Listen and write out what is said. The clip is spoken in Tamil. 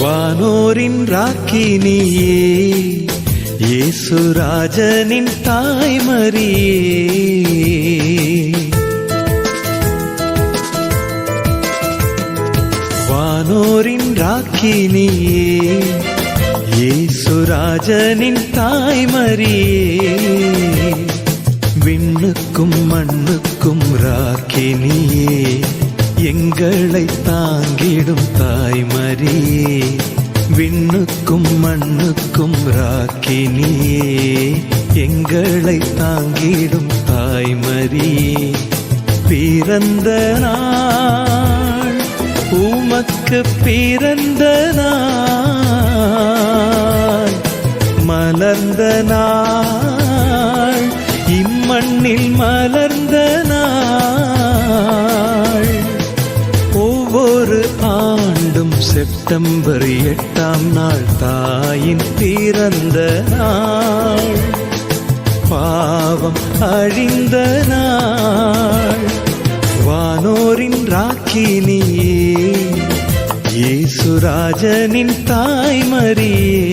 வானோரின் ராக்கினியே இயேசுராஜனின் தாய்மரியே. வானோரின் ராக்கினியே இயேசுராஜனின் தாய்மரியே. விண்ணுக்கும் மண்ணுக்கும் ராக்கினியே எங்களை தாங்கிடும் தாய்மரியே விண்ணுக்கும் மண்ணுக்கும் ராக்கினியே எங்களை தாங்கிடும் தாய்மரியே பிறந்த நாள் உமக்கு பிறந்த நாள் மலர்ந்த நாள் இம்மண்ணில் மலர்ந்த நாள். ஒவ்வொரு ஆண்டும் செப்டம்பர் எட்டாம் நாள் தாயின் பிறந்த நாள். பாவம் அழிந்த நாள். வானோரின் ராக்கினியே இயேசுராஜனின் தாய்மரியே